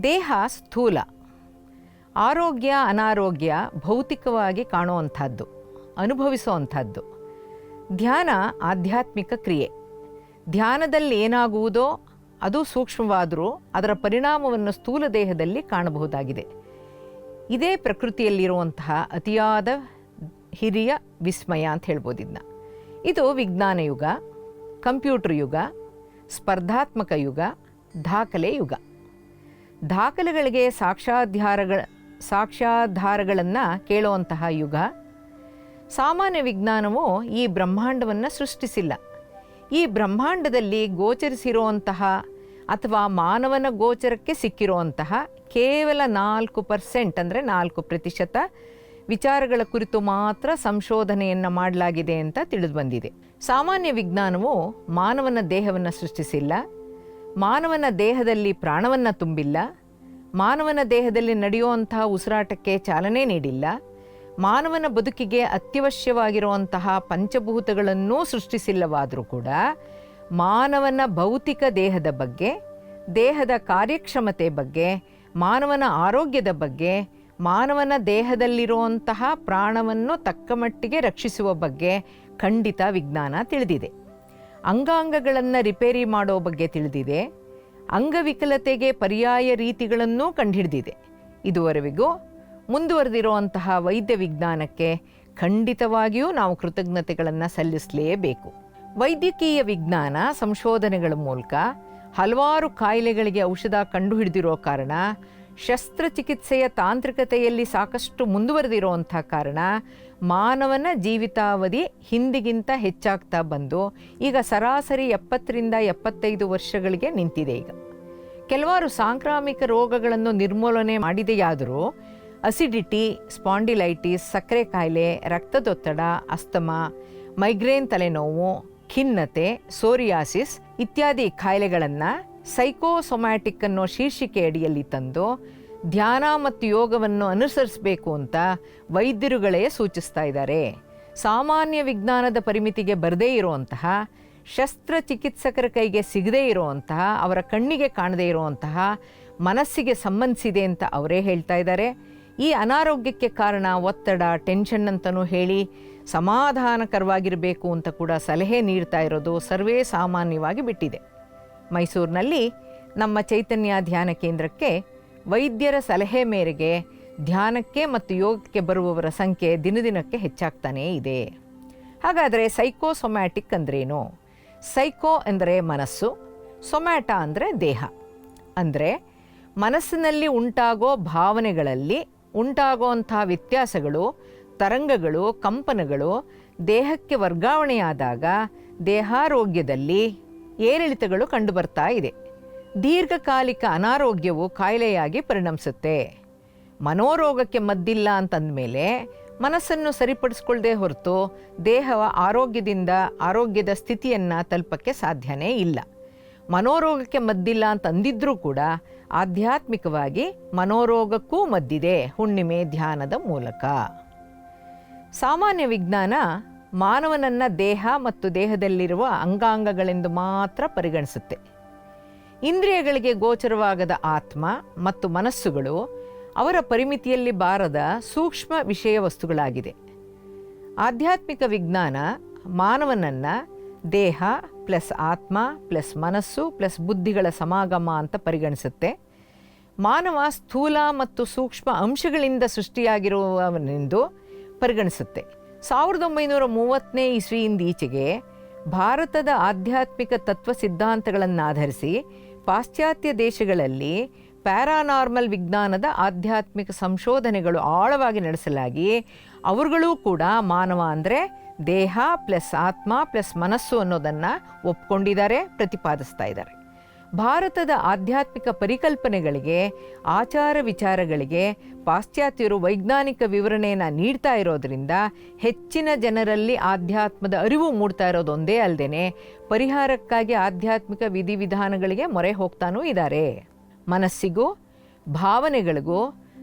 ದೇಹ ಸ್ಥೂಲ. ಆರೋಗ್ಯ ಅನಾರೋಗ್ಯ ಭೌತಿಕವಾಗಿ ಕಾಣುವಂಥದ್ದು, ಅನುಭವಿಸುವಂಥದ್ದು. ಧ್ಯಾನ ಆಧ್ಯಾತ್ಮಿಕ ಕ್ರಿಯೆ. ಧ್ಯಾನದಲ್ಲಿ ಏನಾಗುವುದೋ ಅದು ಸೂಕ್ಷ್ಮವಾದರೂ ಅದರ ಪರಿಣಾಮವನ್ನು ಸ್ಥೂಲ ದೇಹದಲ್ಲಿ ಕಾಣಬಹುದಾಗಿದೆ. ಇದೇ ಪ್ರಕೃತಿಯಲ್ಲಿರುವಂತಹ ಅತಿಯಾದ ಹಿರಿಯ ವಿಸ್ಮಯ ಅಂತ ಹೇಳ್ಬೋದು ಇದನ್ನ. ಇದು ವಿಜ್ಞಾನ ಯುಗ, ಕಂಪ್ಯೂಟರ್ ಯುಗ, ಸ್ಪರ್ಧಾತ್ಮಕ ಯುಗ, ದಾಖಲೆ ಯುಗ. ದಾಖಲೆಗಳಿಗೆ ಸಾಕ್ಷಾಧಾರಗಳ ಸಾಕ್ಷ್ಯಾಧಾರಗಳನ್ನು ಕೇಳುವಂತಹ ಯುಗ. ಸಾಮಾನ್ಯ ವಿಜ್ಞಾನವು ಈ ಬ್ರಹ್ಮಾಂಡವನ್ನು ಸೃಷ್ಟಿಸಿಲ್ಲ. ಈ ಬ್ರಹ್ಮಾಂಡದಲ್ಲಿ ಗೋಚರಿಸಿರುವಂತಹ ಅಥವಾ ಮಾನವನ ಗೋಚರಕ್ಕೆ ಸಿಕ್ಕಿರುವಂತಹ ಕೇವಲ ನಾಲ್ಕು ಪರ್ಸೆಂಟ್ ಅಂದರೆ ನಾಲ್ಕು ಪ್ರತಿಶತ ವಿಚಾರಗಳ ಕುರಿತು ಮಾತ್ರ ಸಂಶೋಧನೆಯನ್ನು ಮಾಡಲಾಗಿದೆ ಅಂತ ತಿಳಿದು ಬಂದಿದೆ. ಸಾಮಾನ್ಯ ವಿಜ್ಞಾನವು ಮಾನವನ ದೇಹವನ್ನು ಸೃಷ್ಟಿಸಿಲ್ಲ. ಮಾನವನ ದೇಹದಲ್ಲಿ ಪ್ರಾಣವನ್ನು ತುಂಬಿಲ್ಲ, ಮಾನವನ ದೇಹದಲ್ಲಿ ನಡೆಯುವಂತಹ ಉಸಿರಾಟಕ್ಕೆ ಚಾಲನೆ ನೀಡಿಲ್ಲ, ಮಾನವನ ಬದುಕಿಗೆ ಅತ್ಯವಶ್ಯವಾಗಿರುವಂತಹ ಪಂಚಭೂತಗಳನ್ನೂ ಸೃಷ್ಟಿಸಿಲ್ಲವಾದರೂ ಕೂಡ ಮಾನವನ ಭೌತಿಕ ದೇಹದ ಬಗ್ಗೆ, ದೇಹದ ಕಾರ್ಯಕ್ಷಮತೆ ಬಗ್ಗೆ, ಮಾನವನ ಆರೋಗ್ಯದ ಬಗ್ಗೆ, ಮಾನವನ ದೇಹದಲ್ಲಿರುವಂತಹ ಪ್ರಾಣವನ್ನು ತಕ್ಕಮಟ್ಟಿಗೆ ರಕ್ಷಿಸುವ ಬಗ್ಗೆ ಖಂಡಿತ ವಿಜ್ಞಾನ ತಿಳಿದಿದೆ. ಅಂಗಾಂಗಗಳನ್ನು ರಿಪೇರಿ ಮಾಡೋ ಬಗ್ಗೆ ತಿಳಿದಿದೆ. ಅಂಗವಿಕಲತೆಗೆ ಪರ್ಯಾಯ ರೀತಿಗಳನ್ನೂ ಕಂಡುಹಿಡಿದಿದೆ. ಇದುವರೆಗೂ ಮುಂದುವರೆದಿರುವಂತಹ ವೈದ್ಯ ವಿಜ್ಞಾನಕ್ಕೆ ಖಂಡಿತವಾಗಿಯೂ ನಾವು ಕೃತಜ್ಞತೆಗಳನ್ನು ಸಲ್ಲಿಸಲೇಬೇಕು. ವೈದ್ಯಕೀಯ ವಿಜ್ಞಾನ ಸಂಶೋಧನೆಗಳ ಮೂಲಕ ಹಲವಾರು ಕಾಯಿಲೆಗಳಿಗೆ ಔಷಧ ಕಂಡುಹಿಡಿದಿರೋ ಕಾರಣ ಶಸ್ತ್ರಚಿಕಿತ್ಸೆಯ ತಾಂತ್ರಿಕತೆಯಲ್ಲಿ ಸಾಕಷ್ಟು ಮುಂದುವರೆದಿರುವಂಥ ಕಾರಣ ಮಾನವನ ಜೀವಿತಾವಧಿ ಹಿಂದಿಗಿಂತ ಹೆಚ್ಚಾಗ್ತಾ ಬಂದು ಈಗ ಸರಾಸರಿ ಎಪ್ಪತ್ತರಿಂದ ಎಪ್ಪತ್ತೈದು ವರ್ಷಗಳಿಗೆ ನಿಂತಿದೆ ಈಗ. ಕೆಲವಾರು ಸಾಂಕ್ರಾಮಿಕ ರೋಗಗಳನ್ನು ನಿರ್ಮೂಲನೆ ಮಾಡಿದೆಯಾದರೂ ಅಸಿಡಿಟಿ, ಸ್ಪಾಂಡಿಲೈಟಿಸ್, ಸಕ್ಕರೆ ಕಾಯಿಲೆ ರಕ್ತದೊತ್ತಡ, ಅಸ್ತಮಾ, ಮೈಗ್ರೇನ್ ತಲೆನೋವು, ಖಿನ್ನತೆ, ಸೋರಿಯಾಸಿಸ್ ಇತ್ಯಾದಿ ಕಾಯಿಲೆಗಳನ್ನು ಸೈಕೋಸೊಮ್ಯಾಟಿಕ್ ಅನ್ನೋ ಶೀರ್ಷಿಕೆ ಅಡಿಯಲ್ಲಿ ತಂದು ಧ್ಯಾನ ಮತ್ತು ಯೋಗವನ್ನು ಅನುಸರಿಸಬೇಕು ಅಂತ ವೈದ್ಯರುಗಳೇ ಸೂಚಿಸ್ತಾ ಇದ್ದಾರೆ. ಸಾಮಾನ್ಯ ವಿಜ್ಞಾನದ ಪರಿಮಿತಿಗೆ ಬರದೇ ಇರುವಂತಹ ಶಸ್ತ್ರಚಿಕಿತ್ಸಕರ ಕೈಗೆ ಸಿಗದೇ ಇರುವಂತಹ, ಅವರ ಕಣ್ಣಿಗೆ ಕಾಣದೇ ಇರುವಂತಹ, ಮನಸ್ಸಿಗೆ ಸಂಬಂಧಿಸಿದೆ ಅಂತ ಅವರೇ ಹೇಳ್ತಾ ಇದ್ದಾರೆ. ಈ ಅನಾರೋಗ್ಯಕ್ಕೆ ಕಾರಣ ಒತ್ತಡ, ಟೆನ್ಷನ್ ಅಂತಲೂ ಹೇಳಿ ಸಮಾಧಾನಕರವಾಗಿರಬೇಕು ಅಂತ ಕೂಡ ಸಲಹೆ ನೀಡ್ತಾ ಇರೋದು ಸರ್ವೇ ಸಾಮಾನ್ಯವಾಗಿ ಬಿಟ್ಟಿದೆ. ಮೈಸೂರಿನಲ್ಲಿ ನಮ್ಮ ಚೈತನ್ಯ ಧ್ಯಾನ ಕೇಂದ್ರಕ್ಕೆ ವೈದ್ಯರ ಸಲಹೆ ಮೇರೆಗೆ ಧ್ಯಾನಕ್ಕೆ ಮತ್ತು ಯೋಗಕ್ಕೆ ಬರುವವರ ಸಂಖ್ಯೆ ದಿನದಿನಕ್ಕೆ ಹೆಚ್ಚಾಗ್ತಾನೇ ಇದೆ. ಹಾಗಾದರೆ ಸೈಕೋಸೊಮ್ಯಾಟಿಕ್ ಅಂದ್ರೇನು? ಸೈಕೋ ಅಂದರೆ ಮನಸ್ಸು ಸೊಮ್ಯಾಟ ಅಂದರೆ ದೇಹ. ಅಂದರೆ ಮನಸ್ಸಿನಲ್ಲಿ ಉಂಟಾಗೋ ಭಾವನೆಗಳಲ್ಲಿ ಉಂಟಾಗುವಂಥ ವ್ಯತ್ಯಾಸಗಳು, ತರಂಗಗಳು, ಕಂಪನಗಳು ದೇಹಕ್ಕೆ ವರ್ಗಾವಣೆಯಾದಾಗ ದೇಹಾರೋಗ್ಯದಲ್ಲಿ ಏರಿಳಿತಗಳು ಕಂಡುಬರ್ತಾ ಇದೆ. ದೀರ್ಘಕಾಲಿಕ ಅನಾರೋಗ್ಯವು ಕಾಯಿಲೆಯಾಗಿ ಪರಿಣಮಿಸುತ್ತೆ. ಮನೋರೋಗಕ್ಕೆ ಮದ್ದಿಲ್ಲ ಅಂತಂದಮೇಲೆ ಮನಸ್ಸನ್ನು ಸರಿಪಡಿಸ್ಕೊಳ್ಳದೆ ಹೊರತು ದೇಹವ ಆರೋಗ್ಯದಿಂದ ಆರೋಗ್ಯದ ಸ್ಥಿತಿಯನ್ನು ತಲುಪಕ್ಕೆ ಸಾಧ್ಯನೇ ಇಲ್ಲ. ಮನೋರೋಗಕ್ಕೆ ಮದ್ದಿಲ್ಲ ಅಂತಂದಿದ್ರೂ ಕೂಡ ಆಧ್ಯಾತ್ಮಿಕವಾಗಿ ಮನೋರೋಗಕ್ಕೂ ಮದ್ದಿದೆ ಹುಣ್ಣಿಮೆ ಧ್ಯಾನದ ಮೂಲಕ. ಸಾಮಾನ್ಯ ವಿಜ್ಞಾನ ಮಾನವನನ್ನ ದೇಹ ಮತ್ತು ದೇಹದಲ್ಲಿರುವ ಅಂಗಾಂಗಗಳೆಂದು ಮಾತ್ರ ಪರಿಗಣಿಸುತ್ತೆ. ಇಂದ್ರಿಯಗಳಿಗೆ ಗೋಚರವಾಗದ ಆತ್ಮ ಮತ್ತು ಮನಸ್ಸುಗಳು ಅವರ ಪರಿಮಿತಿಯಲ್ಲಿ ಬಾರದ ಸೂಕ್ಷ್ಮ ವಿಷಯ ವಸ್ತುಗಳಾಗಿದೆ. ಆಧ್ಯಾತ್ಮಿಕ ವಿಜ್ಞಾನ ಮಾನವನನ್ನು ದೇಹ ಪ್ಲಸ್ ಆತ್ಮ ಪ್ಲಸ್ ಮನಸ್ಸು ಪ್ಲಸ್ ಬುದ್ಧಿಗಳ ಸಮಾಗಮ ಅಂತ ಪರಿಗಣಿಸುತ್ತೆ. ಮಾನವ ಸ್ಥೂಲ ಮತ್ತು ಸೂಕ್ಷ್ಮ ಅಂಶಗಳಿಂದ ಸೃಷ್ಟಿಯಾಗಿರುವವನೆಂದು ಪರಿಗಣಿಸುತ್ತೆ. ಸಾವಿರದ ಒಂಬೈನೂರ ಮೂವತ್ತನೇ ಇಸ್ವಿಯಿಂದ ಈಚೆಗೆ ಭಾರತದ ಆಧ್ಯಾತ್ಮಿಕ ತತ್ವ ಸಿದ್ಧಾಂತಗಳನ್ನು ಆಧರಿಸಿ ಪಾಶ್ಚಾತ್ಯ ದೇಶಗಳಲ್ಲಿ ಪ್ಯಾರಾನಾರ್ಮಲ್ ವಿಜ್ಞಾನದ ಆಧ್ಯಾತ್ಮಿಕ ಸಂಶೋಧನೆಗಳು ಆಳವಾಗಿ ನಡೆಸಲಾಗಿ, ಅವರುಗಳೂ ಕೂಡ ಮಾನವ ಅಂದರೆ ದೇಹ ಪ್ಲಸ್ ಆತ್ಮ ಪ್ಲಸ್ ಮನಸ್ಸು ಅನ್ನೋದನ್ನು ಒಪ್ಕೊಂಡಿದ್ದಾರೆ, ಪ್ರತಿಪಾದಿಸ್ತಾ ಇದ್ದಾರೆ. ಭಾರತದ ಆಧ್ಯಾತ್ಮಿಕ ಪರಿಕಲ್ಪನೆಗಳಿಗೆ, ಆಚಾರ ವಿಚಾರಗಳಿಗೆ ಪಾಶ್ಚಾತ್ಯರು ವೈಜ್ಞಾನಿಕ ವಿವರಣೆಯನ್ನು ನೀಡ್ತಾ ಇರೋದರಿಂದ ಹೆಚ್ಚಿನ ಜನರಲ್ಲಿ ಆಧ್ಯಾತ್ಮದ ಅರಿವು ಮೂಡ್ತಾ ಇರೋದೊಂದೇ ಅಲ್ಲದೆ ಪರಿಹಾರಕ್ಕಾಗಿ ಆಧ್ಯಾತ್ಮಿಕ ವಿಧಿವಿಧಾನಗಳಿಗೆ ಮೊರೆ ಹೋಗ್ತಾನೂ ಇದ್ದಾರೆ ಮನಸ್ಸಿಗೂ, ಭಾವನೆಗಳಿಗೂ,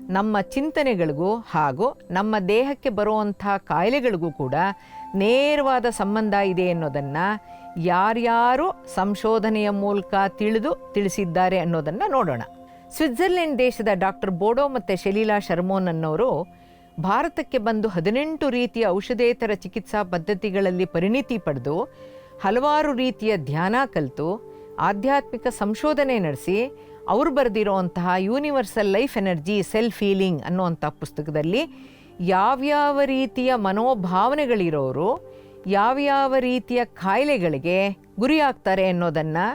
ನಮ್ಮ ಚಿಂತನೆಗಳಿಗೂ ಹಾಗೂ ನಮ್ಮ ದೇಹಕ್ಕೆ ಬರುವಂಥ ಕಾಯಿಲೆಗಳಿಗೂ ಕೂಡ ನೇರವಾದ ಸಂಬಂಧ ಇದೆ ಅನ್ನೋದನ್ನು ಯಾರ್ಯಾರು ಸಂಶೋಧನೆಯ ಮೂಲಕ ತಿಳಿದು ತಿಳಿಸಿದ್ದಾರೆ ಅನ್ನೋದನ್ನು ನೋಡೋಣ. ಸ್ವಿಟ್ಜರ್ಲೆಂಡ್ ದೇಶದ ಡಾಕ್ಟರ್ ಬೋಡೋ ಮತ್ತು ಶಲೀಲಾ ಶರ್ಮೋನ್ ಅನ್ನೋರು ಭಾರತಕ್ಕೆ ಬಂದು ಹದಿನೆಂಟು ರೀತಿಯ ಔಷಧೇತರ ಚಿಕಿತ್ಸಾ ಪದ್ಧತಿಗಳಲ್ಲಿ ಪರಿಣಿತಿ ಪಡೆದು, ಹಲವಾರು ರೀತಿಯ ಧ್ಯಾನ ಕಲಿತು, ಆಧ್ಯಾತ್ಮಿಕ ಸಂಶೋಧನೆ ನಡೆಸಿ, ಅವರು ಬರೆದಿರುವಂತಹ universal life energy, self healing ಅನ್ನುವಂಥ ಪುಸ್ತಕದಲ್ಲಿ ಯಾವ್ಯಾವ ರೀತಿಯ ಮನೋಭಾವನೆಗಳಿರೋರು ಯಾವ್ಯಾವ ರೀತಿಯ ಕಾಯಿಲೆಗಳಿಗೆ ಗುರಿಯಾಗ್ತಾರೆ ಅನ್ನೋದನ್ನು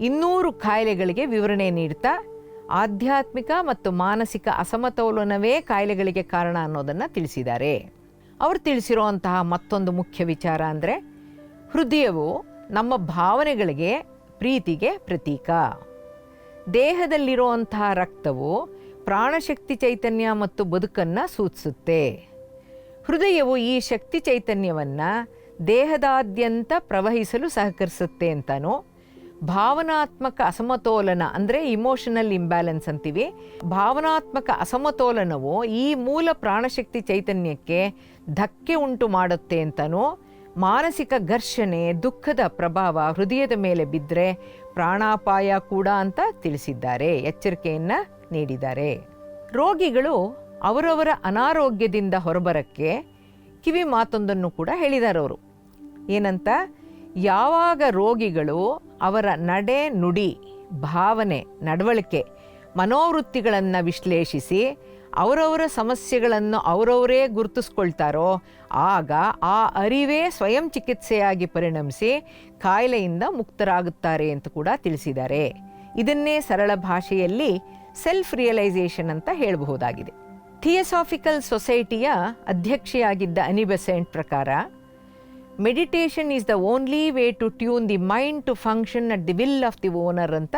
ಇನ್ನೂರು ಕಾಯಿಲೆಗಳಿಗೆ ವಿವರಣೆ ನೀಡ್ತಾ, ಆಧ್ಯಾತ್ಮಿಕ ಮತ್ತು ಮಾನಸಿಕ ಅಸಮತೋಲನವೇ ಕಾಯಿಲೆಗಳಿಗೆ ಕಾರಣ ಅನ್ನೋದನ್ನು ತಿಳಿಸಿದ್ದಾರೆ. ಅವರು ತಿಳಿಸಿರುವಂತಹ ಮತ್ತೊಂದು ಮುಖ್ಯ ವಿಚಾರ ಅಂದರೆ, ಹೃದಯವು ನಮ್ಮ ಭಾವನೆಗಳಿಗೆ ಪ್ರೀತಿಗೆ ಪ್ರತೀಕ. ದೇಹದಲ್ಲಿರುವಂತಹ ರಕ್ತವು ಪ್ರಾಣಶಕ್ತಿ ಚೈತನ್ಯ ಮತ್ತು ಬದುಕನ್ನು ಸೂಚಿಸುತ್ತೆ. ಹೃದಯವು ಈ ಶಕ್ತಿ ಚೈತನ್ಯವನ್ನು ದೇಹದಾದ್ಯಂತ ಪ್ರವಹಿಸಲು ಸಹಕರಿಸುತ್ತೆ ಅಂತನೋ? ಭಾವನಾತ್ಮಕ ಅಸಮತೋಲನ ಅಂದರೆ ಇಮೋಷನಲ್ ಇಂಬ್ಯಾಲೆನ್ಸ್ ಅಂತೀವಿ. ಭಾವನಾತ್ಮಕ ಅಸಮತೋಲನವು ಈ ಮೂಲ ಪ್ರಾಣಶಕ್ತಿ ಚೈತನ್ಯಕ್ಕೆ ಧಕ್ಕೆ ಉಂಟು ಮಾಡುತ್ತೆ ಅಂತನೋ? ಮಾನಸಿಕ ಘರ್ಷಣೆ, ದುಃಖದ ಪ್ರಭಾವ ಹೃದಯದ ಮೇಲೆ ಬಿದ್ದರೆ ಪ್ರಾಣಾಪಾಯ ಕೂಡ ಅಂತ ತಿಳಿಸಿದ್ದಾರೆ, ಎಚ್ಚರಿಕೆಯನ್ನು ನೀಡಿದ್ದಾರೆ. ರೋಗಿಗಳು ಅವರವರ ಅನಾರೋಗ್ಯದಿಂದ ಹೊರಬರಕ್ಕೆ ಕಿವಿ ಮಾತೊಂದನ್ನು ಕೂಡ ಹೇಳಿದ್ದಾರೆ ಅವರು. ಏನಂತ? ಯಾವಾಗ ರೋಗಿಗಳು ಅವರ ನಡೆ, ನುಡಿ, ಭಾವನೆ, ನಡವಳಿಕೆ, ಮನೋವೃತ್ತಿಗಳನ್ನು ವಿಶ್ಲೇಷಿಸಿ ಅವರವರ ಸಮಸ್ಯೆಗಳನ್ನು ಅವರವರೇ ಗುರುತಿಸ್ಕೊಳ್ತಾರೋ, ಆಗ ಆ ಅರಿವೇ ಸ್ವಯಂ ಚಿಕಿತ್ಸೆಯಾಗಿ ಪರಿಣಮಿಸಿ ಕಾಯಿಲೆಯಿಂದ ಮುಕ್ತರಾಗುತ್ತಾರೆ ಅಂತ ಕೂಡ ತಿಳಿಸಿದ್ದಾರೆ ಇದನ್ನೇ ಸರಳ ಭಾಷೆಯಲ್ಲಿ ಸೆಲ್ಫ್ ರಿಯಲೈಸೇಷನ್ ಅಂತ ಹೇಳಬಹುದಾಗಿದೆ. ಥಿಯಸಾಫಿಕಲ್ ಸೊಸೈಟಿಯ ಅಧ್ಯಕ್ಷೆಯಾಗಿದ್ದ ಅನಿಬೆಸೆಂಟ್ ಪ್ರಕಾರ, meditation is the only way to tune the mind to function at the will of the owner ಅಂತ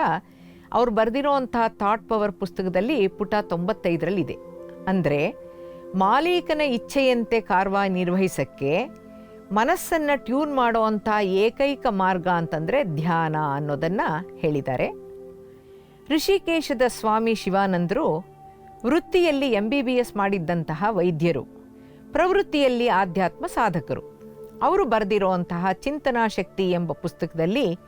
ಅವ್ರು ಬರೆದಿರೋವಂತಹ ಥಾಟ್ ಪವರ್ ಪುಸ್ತಕದಲ್ಲಿ ಪುಟ ತೊಂಬತ್ತೈದರಲ್ಲಿದೆ. ಅಂದರೆ ಮಾಲೀಕನ ಇಚ್ಛೆಯಂತೆ ಕಾರ್ಯನಿರ್ವಹಿಸಕ್ಕೆ ಮನಸ್ಸನ್ನು ಟ್ಯೂನ್ ಮಾಡುವಂಥ ಏಕೈಕ ಮಾರ್ಗ ಅಂತಂದರೆ ಧ್ಯಾನ ಅನ್ನೋದನ್ನು ಹೇಳಿದ್ದಾರೆ. ಋಷಿಕೇಶದ ಸ್ವಾಮಿ ಶಿವಾನಂದರು ವೃತ್ತಿಯಲ್ಲಿ ಎಂ ಬಿ ಬಿ ಎಸ್ ಮಾಡಿದ್ದಂತಹ ವೈದ್ಯರು, ಪ್ರವೃತ್ತಿಯಲ್ಲಿ ಆಧ್ಯಾತ್ಮ ಸಾಧಕರು. ಅವರು ಬರೆದಿರುವಂತಹ ಚಿಂತನಾ ಶಕ್ತಿ ಎಂಬ ಪುಸ್ತಕದಲ್ಲಿ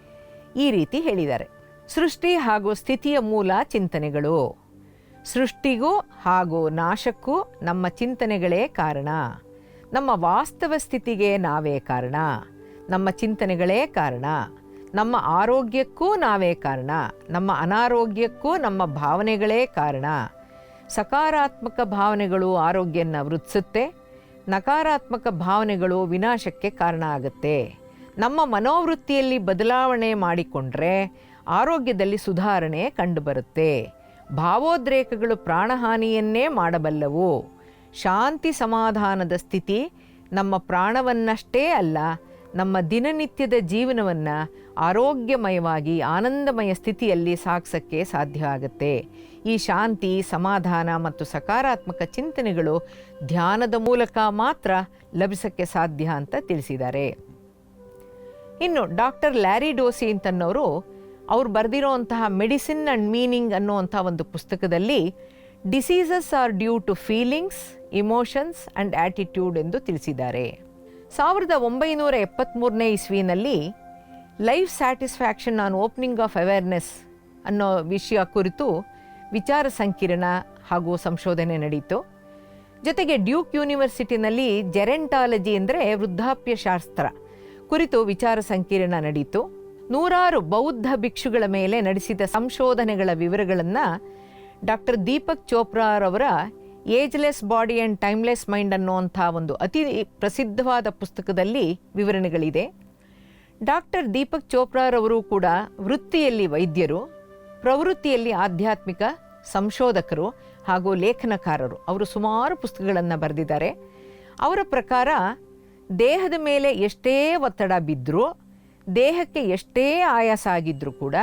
ಈ ರೀತಿ ಹೇಳಿದ್ದಾರೆ. ಸೃಷ್ಟಿ ಹಾಗೂ ಸ್ಥಿತಿಯ ಮೂಲ ಚಿಂತನೆಗಳು. ಸೃಷ್ಟಿಗೂ ಹಾಗೂ ನಾಶಕ್ಕೂ ನಮ್ಮ ಚಿಂತನೆಗಳೇ ಕಾರಣ. ನಮ್ಮ ವಾಸ್ತವ ಸ್ಥಿತಿಗೆ ನಾವೇ ಕಾರಣ. ನಮ್ಮ ಚಿಂತನೆಗಳೇ ಕಾರಣ. ನಮ್ಮ ಆರೋಗ್ಯಕ್ಕೂ ನಾವೇ ಕಾರಣ. ನಮ್ಮ ಅನಾರೋಗ್ಯಕ್ಕೂ ನಮ್ಮ ಭಾವನೆಗಳೇ ಕಾರಣ. ಸಕಾರಾತ್ಮಕ ಭಾವನೆಗಳು ಆರೋಗ್ಯನ ವೃದ್ಧಿಸುತ್ತೆ. ನಕಾರಾತ್ಮಕ ಭಾವನೆಗಳು ವಿನಾಶಕ್ಕೆ ಕಾರಣ ಆಗುತ್ತೆ. ನಮ್ಮ ಮನೋವೃತ್ತಿಯಲ್ಲಿ ಬದಲಾವಣೆ ಮಾಡಿಕೊಂಡ್ರೆ ಆರೋಗ್ಯದಲ್ಲಿ ಸುಧಾರಣೆ ಕಂಡುಬರುತ್ತೆ. ಭಾವೋದ್ರೇಕಗಳು ಪ್ರಾಣಹಾನಿಯನ್ನೇ ಮಾಡಬಲ್ಲವು. ಶಾಂತಿ ಸಮಾಧಾನದ ಸ್ಥಿತಿ ನಮ್ಮ ಪ್ರಾಣವನ್ನಷ್ಟೇ ಅಲ್ಲ ನಮ್ಮ ದಿನನಿತ್ಯದ ಜೀವನವನ್ನು ಆರೋಗ್ಯಮಯವಾಗಿ, ಆನಂದಮಯ ಸ್ಥಿತಿಯಲ್ಲಿ ಸಾಗಿಸೋಕ್ಕೆ ಸಾಧ್ಯ ಆಗುತ್ತೆ. ಈ ಶಾಂತಿ, ಸಮಾಧಾನ ಮತ್ತು ಸಕಾರಾತ್ಮಕ ಚಿಂತನೆಗಳು ಧ್ಯಾನದ ಮೂಲಕ ಮಾತ್ರ ಲಭಿಸೋಕ್ಕೆ ಸಾಧ್ಯ ಅಂತ ತಿಳಿಸಿದ್ದಾರೆ. ಇನ್ನು ಡಾಕ್ಟರ್ ಲ್ಯಾರಿ ಡೋಸಿ ಅಂತನ್ನೋರು, ಅವ್ರು ಬರೆದಿರೋಂತಹ ಮೆಡಿಸಿನ್ ಆ್ಯಂಡ್ ಮೀನಿಂಗ್ ಅನ್ನುವಂಥ ಒಂದು ಪುಸ್ತಕದಲ್ಲಿ diseases are due to feelings, emotions and attitude ಎಂದು ತಿಳಿಸಿದ್ದಾರೆ. ಸಾವಿರದ ಒಂಬೈನೂರ ಎಪ್ಪತ್ತ್ಮೂರನೇ ಇಸ್ವಿನಲ್ಲಿ life satisfaction on opening of awareness ಅನ್ನೋ ವಿಷಯ ಕುರಿತು ವಿಚಾರ ಸಂಕಿರಣ ಹಾಗೂ ಸಂಶೋಧನೆ ನಡೆಯಿತು ಜೊತೆಗೆ ಡ್ಯೂಕ್ ಯೂನಿವರ್ಸಿಟಿನಲ್ಲಿ ಜೆರೆಂಟಾಲಜಿ ಅಂದರೆ ವೃದ್ಧಾಪ್ಯ ಶಾಸ್ತ್ರ ಕುರಿತು ವಿಚಾರ ಸಂಕಿರಣ ನಡೆಯಿತು ನೂರಾರು ಬೌದ್ಧ ಭಿಕ್ಷುಗಳ ಮೇಲೆ ನಡೆಸಿದ ಸಂಶೋಧನೆಗಳ ವಿವರಗಳನ್ನು doctor Deepak ಚೋಪ್ರಾರವರ ageless body and timeless mind ಅನ್ನುವಂಥ ಒಂದು ಅತಿ ಪ್ರಸಿದ್ಧವಾದ ಪುಸ್ತಕದಲ್ಲಿ ವಿವರಣೆಗಳಿದೆ. ಡಾಕ್ಟರ್ ದೀಪಕ್ ಚೋಪ್ರಾರವರು ಕೂಡ ವೃತ್ತಿಯಲ್ಲಿ ವೈದ್ಯರು, ಪ್ರವೃತ್ತಿಯಲ್ಲಿ ಆಧ್ಯಾತ್ಮಿಕ ಸಂಶೋಧಕರು ಹಾಗೂ ಲೇಖನಕಾರರು. ಅವರು ಸುಮಾರು ಪುಸ್ತಕಗಳನ್ನು ಬರೆದಿದ್ದಾರೆ. ಅವರ ಪ್ರಕಾರ ದೇಹದ ಮೇಲೆ ಎಷ್ಟೇ ಒತ್ತಡ ಬಿದ್ದರೂ ದೇಹಕ್ಕೆ ಎಷ್ಟೇ ಆಯಾಸ ಆಗಿದ್ದರೂ ಕೂಡ,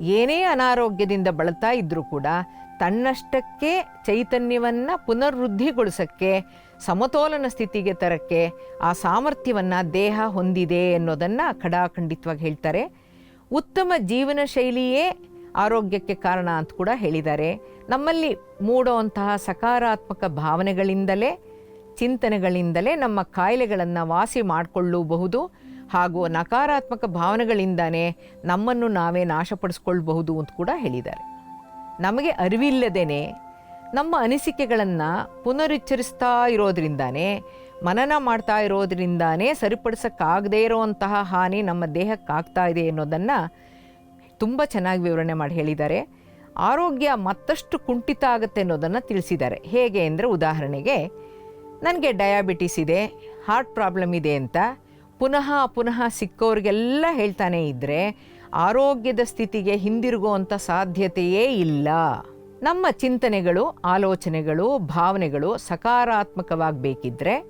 ಏನೇ ಅನಾರೋಗ್ಯದಿಂದ ಬಳಲ್ತಾ ಇದ್ದರೂ ಕೂಡ ತನ್ನಷ್ಟಕ್ಕೆ ಚೈತನ್ಯವನ್ನು ಪುನರ್ವೃದ್ಧಿಗೊಳಿಸೋಕ್ಕೆ, ಸಮತೋಲನ ಸ್ಥಿತಿಗೆ ತರಕ್ಕೆ, ಆ ಸಾಮರ್ಥ್ಯವನ್ನು ದೇಹ ಹೊಂದಿದೆ ಅನ್ನೋದನ್ನು ಖಡಾಖಂಡಿತವಾಗಿ ಹೇಳ್ತಾರೆ. ಉತ್ತಮ ಜೀವನ ಶೈಲಿಯೇ ಆರೋಗ್ಯಕ್ಕೆ ಕಾರಣ ಅಂತ ಕೂಡ ಹೇಳಿದ್ದಾರೆ. ನಮ್ಮಲ್ಲಿ ಮೂಡುವಂತಹ ಸಕಾರಾತ್ಮಕ ಭಾವನೆಗಳಿಂದಲೇ, ಚಿಂತನೆಗಳಿಂದಲೇ ನಮ್ಮ ಕಾಯಿಲೆಗಳನ್ನು ವಾಸಿ ಮಾಡಿಕೊಳ್ಳಬಹುದು ಹಾಗೂ ನಕಾರಾತ್ಮಕ ಭಾವನೆಗಳಿಂದನೇ ನಮ್ಮನ್ನು ನಾವೇ ನಾಶಪಡಿಸ್ಕೊಳ್ಬಹುದು ಅಂತ ಕೂಡ ಹೇಳಿದ್ದಾರೆ. ನಮಗೆ ಅರಿವಿಲ್ಲದೇನೆ ನಮ್ಮ ಅನಿಸಿಕೆಗಳನ್ನು ಪುನರುಚ್ಚರಿಸ್ತಾ ಇರೋದ್ರಿಂದಾನೇ, ಮನನ ಮಾಡ್ತಾ ಇರೋದ್ರಿಂದಾನೇ ಸರಿಪಡಿಸೋಕ್ಕಾಗದೇ ಇರೋವಂತಹ ಹಾನಿ ನಮ್ಮ ದೇಹಕ್ಕಾಗ್ತಾ ಇದೆ ಅನ್ನೋದನ್ನು ತುಂಬ ಚೆನ್ನಾಗಿ ವಿವರಣೆ ಮಾಡಿ ಹೇಳಿದ್ದಾರೆ. ಆರೋಗ್ಯ ಮತ್ತಷ್ಟು ಕುಂಠಿತ ಆಗುತ್ತೆ ಅನ್ನೋದನ್ನು ತಿಳಿಸಿದ್ದಾರೆ. ಹೇಗೆ ಅಂದರೆ ಉದಾಹರಣೆಗೆ, ನನಗೆ ಡಯಾಬಿಟಿಸ್ ಇದೆ, ಹಾರ್ಟ್ ಪ್ರಾಬ್ಲಮ್ ಇದೆ ಅಂತ ಪುನಃ ಪುನಃ ಸಿಕ್ಕವ್ರಿಗೆಲ್ಲ ಹೇಳ್ತಾನೆ ಇದ್ದರೆ ಆರೋಗ್ಯದ ಸ್ಥಿತಿಗೆ ಹಿಂದಿರುಗುವಂಥ ಸಾಧ್ಯತೆಯೇ ಇಲ್ಲ. ನಮ್ಮ ಚಿಂತನೆಗಳು, ಆಲೋಚನೆಗಳು, ಭಾವನೆಗಳು ಸಕಾರಾತ್ಮಕವಾಗಬೇಕಿದ್ರೆ,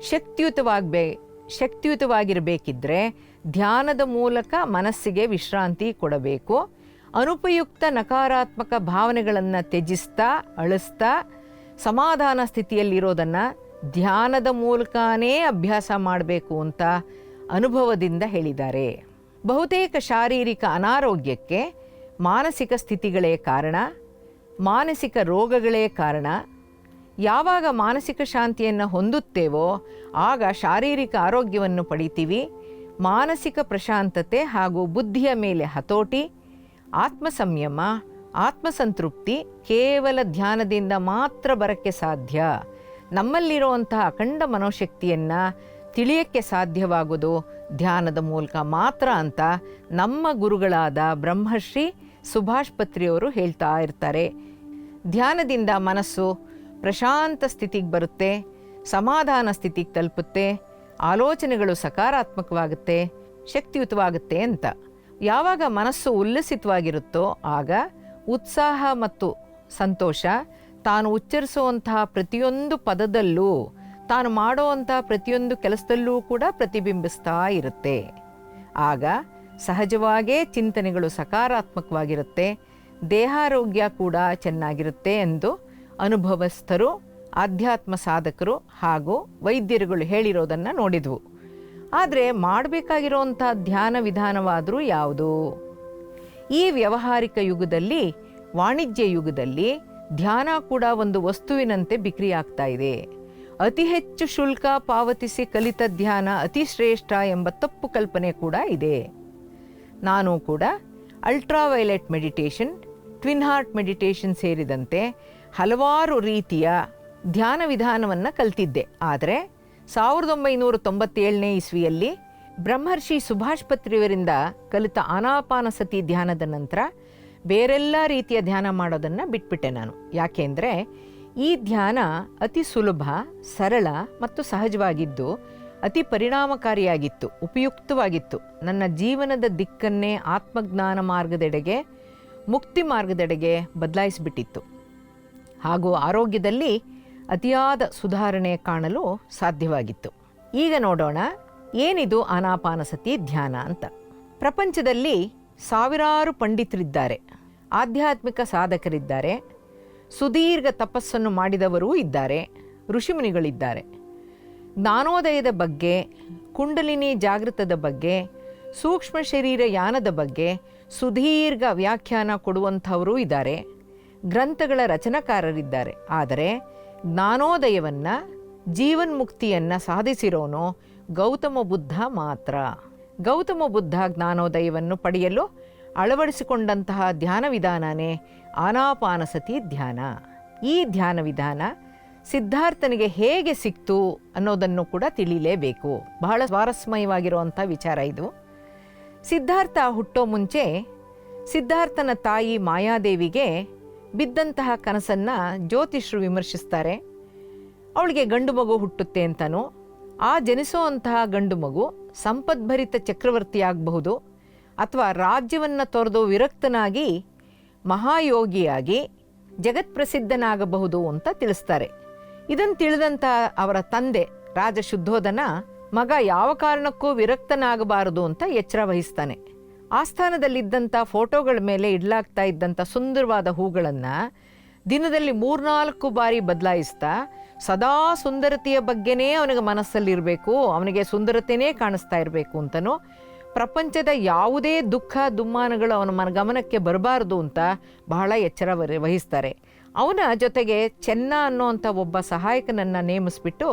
ಶಕ್ತಿಯುತವಾಗಬೇ, ಶಕ್ತಿಯುತವಾಗಿರಬೇಕಿದ್ರೆ ಧ್ಯಾನದ ಮೂಲಕ ಮನಸ್ಸಿಗೆ ವಿಶ್ರಾಂತಿ ಕೊಡಬೇಕು. ಅನುಪಯುಕ್ತ ನಕಾರಾತ್ಮಕ ಭಾವನೆಗಳನ್ನು ತ್ಯಜಿಸ್ತಾ, ಅಳಿಸ್ತಾ, ಸಮಾಧಾನ ಸ್ಥಿತಿಯಲ್ಲಿರೋದನ್ನು ಧ್ಯಾನದ ಮೂಲಕನೇ ಅಭ್ಯಾಸ ಮಾಡಬೇಕು ಅಂತ ಅನುಭವದಿಂದ ಹೇಳಿದ್ದಾರೆ. ಬಹುತೇಕ ಶಾರೀರಿಕ ಅನಾರೋಗ್ಯಕ್ಕೆ ಮಾನಸಿಕ ಸ್ಥಿತಿಗಳೇ ಕಾರಣ, ಮಾನಸಿಕ ರೋಗಗಳೇ ಕಾರಣ. ಯಾವಾಗ ಮಾನಸಿಕ ಶಾಂತಿಯನ್ನು ಹೊಂದುತ್ತೇವೋ, ಆಗ ಶಾರೀರಿಕ ಆರೋಗ್ಯವನ್ನು ಪಡಿತೀವಿ. ಮಾನಸಿಕ ಪ್ರಶಾಂತತೆ ಹಾಗೂ ಬುದ್ಧಿಯ ಮೇಲೆ ಹತೋಟಿ ಆತ್ಮ ಸಂಯಮ ಆತ್ಮಸಂತೃಪ್ತಿ ಕೇವಲ ಧ್ಯಾನದಿಂದ ಮಾತ್ರ ಬರಕ್ಕೆ ಸಾಧ್ಯ. ನಮ್ಮಲ್ಲಿರುವಂತಹ ಅಖಂಡ ಮನೋಶಕ್ತಿಯನ್ನು ತಿಳಿಯಕ್ಕೆ ಸಾಧ್ಯವಾಗೋದು ಧ್ಯಾನದ ಮೂಲಕ ಮಾತ್ರ ಅಂತ ನಮ್ಮ ಗುರುಗಳಾದ ಬ್ರಹ್ಮಶ್ರೀ ಸುಭಾಷ್ ಪತ್ರಿಯವರು ಹೇಳ್ತಾ ಇರ್ತಾರೆ. ಧ್ಯಾನದಿಂದ ಮನಸ್ಸು ಪ್ರಶಾಂತ ಸ್ಥಿತಿಗೆ ಬರುತ್ತೆ, ಸಮಾಧಾನ ಸ್ಥಿತಿಗೆ ತಲುಪುತ್ತೆ, ಆಲೋಚನೆಗಳು ಸಕಾರಾತ್ಮಕವಾಗುತ್ತೆ, ಶಕ್ತಿಯುತವಾಗುತ್ತೆ ಅಂತ. ಯಾವಾಗ ಮನಸ್ಸು ಉಲ್ಲಸಿತವಾಗಿರುತ್ತೋ ಆಗ ಉತ್ಸಾಹ ಮತ್ತು ಸಂತೋಷ ತಾನು ಉಚ್ಚರಿಸುವಂತಹ ಪ್ರತಿಯೊಂದು ಪದದಲ್ಲೂ ತಾನು ಮಾಡುವಂಥ ಪ್ರತಿಯೊಂದು ಕೆಲಸದಲ್ಲೂ ಕೂಡ ಪ್ರತಿಬಿಂಬಿಸ್ತಾ ಇರುತ್ತೆ. ಆಗ ಸಹಜವಾಗೇ ಚಿಂತನೆಗಳು ಸಕಾರಾತ್ಮಕವಾಗಿರುತ್ತೆ, ದೇಹಾರೋಗ್ಯ ಕೂಡ ಚೆನ್ನಾಗಿರುತ್ತೆ ಎಂದು ಅನುಭವಸ್ಥರು, ಆಧ್ಯಾತ್ಮ ಸಾಧಕರು ಹಾಗೂ ವೈದ್ಯರುಗಳು ಹೇಳಿರೋದನ್ನು ನೋಡಿದ್ವು. ಆದರೆ ಮಾಡಬೇಕಾಗಿರೋಂಥ ಧ್ಯಾನ ವಿಧಾನವಾದರೂ ಯಾವುದು? ಈ ವ್ಯಾವಹಾರಿಕ ಯುಗದಲ್ಲಿ, ವಾಣಿಜ್ಯ ಯುಗದಲ್ಲಿ ಧ್ಯಾನ ಕೂಡ ಒಂದು ವಸ್ತುವಿನಂತೆ ಬಿಕ್ರಿಯಾಗ್ತಾ ಇದೆ. ಅತಿ ಹೆಚ್ಚು ಶುಲ್ಕ ಪಾವತಿಸಿ ಕಲಿತ ಧ್ಯಾನ ಅತಿ ಶ್ರೇಷ್ಠ ಎಂಬ ತಪ್ಪು ಕಲ್ಪನೆ ಕೂಡ ಇದೆ. ನಾನು ಕೂಡ ultraviolet meditation twin heart meditation ಸೇರಿದಂತೆ ಹಲವಾರು ರೀತಿಯ ಧ್ಯಾನ ವಿಧಾನವನ್ನು ಕಲ್ತಿದ್ದೆ. ಆದರೆ ಸಾವಿರದ ಒಂಬೈನೂರ ತೊಂಬತ್ತೇಳನೇ ಇಸ್ವಿಯಲ್ಲಿ ಬ್ರಹ್ಮರ್ಷಿ ಸುಭಾಷ್ ಪತ್ರಿಯವರಿಂದ ಕಲಿತ ಆನಾಪಾನಸತಿ ಧ್ಯಾನದ ನಂತರ ಬೇರೆಲ್ಲ ರೀತಿಯ ಧ್ಯಾನ ಮಾಡೋದನ್ನು ಬಿಟ್ಬಿಟ್ಟೆ ನಾನು. ಯಾಕೆಂದರೆ ಈ ಧ್ಯಾನ ಅತಿ ಸುಲಭ, ಸರಳ ಮತ್ತು ಸಹಜವಾಗಿದ್ದು ಅತಿ ಪರಿಣಾಮಕಾರಿಯಾಗಿತ್ತು, ಉಪಯುಕ್ತವಾಗಿತ್ತು. ನನ್ನ ಜೀವನದ ದಿಕ್ಕನ್ನೇ ಆತ್ಮಜ್ಞಾನ ಮಾರ್ಗದೆಡೆಗೆ, ಮುಕ್ತಿ ಮಾರ್ಗದೆಡೆಗೆ ಬದಲಾಯಿಸಿಬಿಟ್ಟಿತ್ತು. ಹಾಗೂ ಆರೋಗ್ಯದಲ್ಲಿ ಅತಿಯಾದ ಸುಧಾರಣೆ ಕಾಣಲು ಸಾಧ್ಯವಾಗಿತ್ತು. ಈಗ ನೋಡೋಣ, ಏನಿದು ಆನಾಪಾನಸತಿ ಧ್ಯಾನ ಅಂತ. ಪ್ರಪಂಚದಲ್ಲಿ ಸಾವಿರಾರು ಪಂಡಿತರಿದ್ದಾರೆ. ಆಧ್ಯಾತ್ಮಿಕ ಸಾಧಕರಿದ್ದಾರೆ. ಸುದೀರ್ಘ ತಪಸ್ಸನ್ನು ಮಾಡಿದವರೂ ಇದ್ದಾರೆ, ಋಷಿಮುನಿಗಳಿದ್ದಾರೆ. ಜ್ಞಾನೋದಯದ ಬಗ್ಗೆ, ಕುಂಡಲಿನಿ ಜಾಗೃತದ ಬಗ್ಗೆ, ಸೂಕ್ಷ್ಮ ಶರೀರ ಯಾನದ ಬಗ್ಗೆ ಸುದೀರ್ಘ ವ್ಯಾಖ್ಯಾನ ಕೊಡುವಂಥವರೂ ಇದ್ದಾರೆ. ಗ್ರಂಥಗಳ ರಚನಾಕಾರರಿದ್ದಾರೆ. ಆದರೆ ಜ್ಞಾನೋದಯವನ್ನು, ಜೀವನ್ಮುಕ್ತಿಯನ್ನು ಸಾಧಿಸಿರೋನು ಗೌತಮ ಬುದ್ಧ ಮಾತ್ರ. ಗೌತಮ ಬುದ್ಧ ಜ್ಞಾನೋದಯವನ್ನು ಪಡೆಯಲು ಅಳವಡಿಸಿಕೊಂಡಂತಹ ಧ್ಯಾನ ವಿಧಾನನೇ ಆನಾಪಾನಸತಿ ಧ್ಯಾನ. ಈ ಧ್ಯಾನ ವಿಧಾನ ಸಿದ್ಧಾರ್ಥನಿಗೆ ಹೇಗೆ ಸಿಕ್ತು ಅನ್ನೋದನ್ನು ಕೂಡ ತಿಳಿಲೇಬೇಕು. ಬಹಳ ಸ್ವಾರಸ್ಮಯವಾಗಿರುವಂಥ ವಿಚಾರ ಇದು. ಸಿದ್ಧಾರ್ಥ ಹುಟ್ಟೋ ಮುಂಚೆ ಸಿದ್ಧಾರ್ಥನ ತಾಯಿ ಮಾಯಾದೇವಿಗೆ ಬಿದ್ದಂತಹ ಕನಸನ್ನು ಜ್ಯೋತಿಷರು ವಿಮರ್ಶಿಸ್ತಾರೆ. ಅವಳಿಗೆ ಗಂಡು ಮಗು ಹುಟ್ಟುತ್ತೆ ಅಂತನೂ, ಆ ಜನಿಸೋ ಅಂತಹ ಗಂಡು ಮಗು ಸಂಪದ್ಭರಿತ ಚಕ್ರವರ್ತಿಯಾಗಬಹುದು ಅಥವಾ ರಾಜ್ಯವನ್ನು ತೊರೆದು ವಿರಕ್ತನಾಗಿ ಮಹಾಯೋಗಿಯಾಗಿ ಜಗತ್ಪ್ರಸಿದ್ಧನಾಗಬಹುದು ಅಂತ ತಿಳಿಸ್ತಾರೆ. ಇದನ್ನು ತಿಳಿದಂಥ ಅವರ ತಂದೆ ರಾಜ ಶುದ್ಧೋಧನ ಮಗ ಯಾವ ಕಾರಣಕ್ಕೂ ವಿರಕ್ತನಾಗಬಾರದು ಅಂತ ಎಚ್ಚರ ವಹಿಸ್ತಾನೆ. ಆಸ್ಥಾನದಲ್ಲಿದ್ದಂಥ ಫೋಟೋಗಳ ಮೇಲೆ ಇಡ್ಲಾಗ್ತಾ ಇದ್ದಂಥ ಸುಂದರವಾದ ಹೂಗಳನ್ನು ದಿನದಲ್ಲಿ ಮೂರ್ನಾಲ್ಕು ಬಾರಿ ಬದಲಾಯಿಸ್ತಾ ಸದಾ ಸುಂದರತೆಯ ಬಗ್ಗೆನೇ ಅವನಿಗೆ ಮನಸ್ಸಲ್ಲಿರಬೇಕು, ಅವನಿಗೆ ಸುಂದರತೆಯೇ ಕಾಣಿಸ್ತಾ ಇರಬೇಕು ಅಂತನೂ ಪ್ರಪಂಚದ ಯಾವುದೇ ದುಃಖ ದುಮ್ಮಾನಗಳು ಅವನ ಮನ ಗಮನಕ್ಕೆ ಬರಬಾರ್ದು ಅಂತ ಬಹಳ ಎಚ್ಚರ ವಹಿಸ್ತಾರೆ. ಅವನ ಜೊತೆಗೆ ಚೆನ್ನ ಅನ್ನೋಂಥ ಒಬ್ಬ ಸಹಾಯಕನನ್ನು ನೇಮಿಸ್ಬಿಟ್ಟು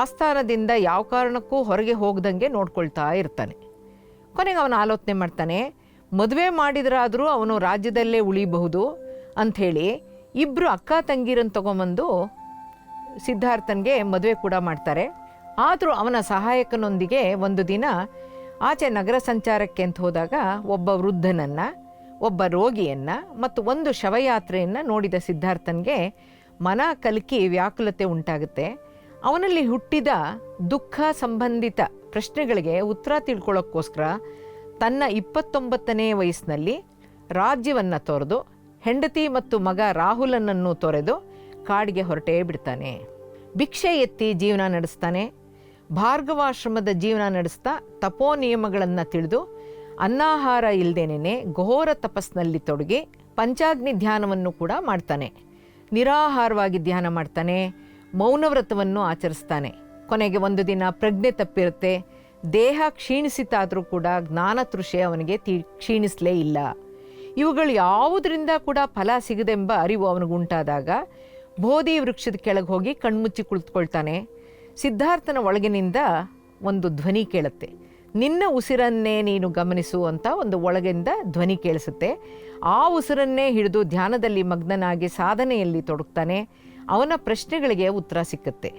ಆಸ್ಥಾನದಿಂದ ಯಾವ ಕಾರಣಕ್ಕೂ ಹೊರಗೆ ಹೋಗ್ದಂಗೆ ನೋಡ್ಕೊಳ್ತಾ ಇರ್ತಾನೆ. ಕೊನೆಗೆ ಅವನು ಆಲೋಚನೆ ಮಾಡ್ತಾನೆ, ಮದುವೆ ಮಾಡಿದರಾದರೂ ಅವನು ರಾಜ್ಯದಲ್ಲೇ ಉಳಿಬಹುದು ಅಂಥೇಳಿ ಇಬ್ಬರು ಅಕ್ಕ ತಂಗಿರನ್ನು ತಗೊಂಬಂದು ಸಿದ್ಧಾರ್ಥನ್ಗೆ ಮದುವೆ ಕೂಡ ಮಾಡ್ತಾರೆ. ಆದರೂ ಅವನ ಸಹಾಯಕನೊಂದಿಗೆ ಒಂದು ದಿನ ಆಚೆ ನಗರ ಸಂಚಾರಕ್ಕೆ ಅಂತ ಹೋದಾಗ ಒಬ್ಬ ವೃದ್ಧನನ್ನು, ಒಬ್ಬ ರೋಗಿಯನ್ನು ಮತ್ತು ಒಂದು ಶವಯಾತ್ರೆಯನ್ನು ನೋಡಿದ ಸಿದ್ಧಾರ್ಥನ್ಗೆ ಮನ ಕಲಕಿ ವ್ಯಾಕುಲತೆ ಉಂಟಾಗುತ್ತೆ. ಅವನಲ್ಲಿ ಹುಟ್ಟಿದ ದುಃಖ ಸಂಬಂಧಿತ ಪ್ರಶ್ನೆಗಳಿಗೆ ಉತ್ತರ ತಿಳ್ಕೊಳ್ಳೋಕ್ಕೋಸ್ಕರ ತನ್ನ ಇಪ್ಪತ್ತೊಂಬತ್ತನೇ ವಯಸ್ಸಿನಲ್ಲಿ ರಾಜ್ಯವನ್ನು ತೊರೆದು, ಹೆಂಡತಿ ಮತ್ತು ಮಗ ರಾಹುಲನನ್ನು ತೊರೆದು ಕಾಡಿಗೆ ಹೊರಟೇ ಬಿಡ್ತಾನೆ. ಭಿಕ್ಷೆ ಎತ್ತಿ ಜೀವನ ನಡೆಸ್ತಾನೆ. ಭಾರ್ಗವಾಶ್ರಮದ ಜೀವನ ನಡೆಸ್ತಾ ತಪೋ ನಿಯಮಗಳನ್ನು ತಿಳಿದು ಅನ್ನಾಹಾರ ಇಲ್ಲದೇನೆ ಘೋರ ತಪಸ್ಸಿನಲ್ಲಿ ತೊಡಗಿ ಪಂಚಾಗ್ನಿ ಧ್ಯಾನವನ್ನು ಕೂಡ ಮಾಡ್ತಾನೆ. ನಿರಾಹಾರವಾಗಿ ಧ್ಯಾನ ಮಾಡ್ತಾನೆ, ಮೌನವ್ರತವನ್ನು ಆಚರಿಸ್ತಾನೆ. ಕೊನೆಗೆ ಒಂದು ದಿನ ಪ್ರಜ್ಞೆ ತಪ್ಪಿರುತ್ತೆ, ದೇಹ ಕ್ಷೀಣಿಸಿತಾದರೂ ಕೂಡ ಜ್ಞಾನ ತೃಷೆ ಅವನಿಗೆ ತಿ, ಕ್ಷೀಣಿಸಲೇ ಇಲ್ಲ. ಇವುಗಳು ಯಾವುದರಿಂದ ಕೂಡ ಫಲ ಸಿಗದೆಂಬ ಅರಿವು ಅವನಿಗುಂಟಾದಾಗ ಬೋಧಿ ವೃಕ್ಷದ ಕೆಳಗೆ ಹೋಗಿ ಕಣ್ಮುಚ್ಚಿ ಕುಳಿತುಕೊಳ್ತಾನೆ. ಸಿದ್ಧಾರ್ಥನ ಒಳಗಿನಿಂದ ಒಂದು ಧ್ವನಿ ಕೇಳುತ್ತೆ. ನಿನ್ನ ಉಸಿರನ್ನೇ ನೀನು ಗಮನಿಸು ಅಂತ ಒಂದು ಒಳಗಿಂದ ಧ್ವನಿ ಕೇಳಿಸುತ್ತೆ. ಆ ಉಸಿರನ್ನೇ ಹಿಡಿದು ಧ್ಯಾನದಲ್ಲಿ ಮಗ್ನನಾಗಿ ಸಾಧನೆಯಲ್ಲಿ ತೊಡಗ್ತಾನೆ. ಅವನ ಪ್ರಶ್ನೆಗಳಿಗೆ ಉತ್ತರ ಸಿಕ್ಕತ್ತೆ.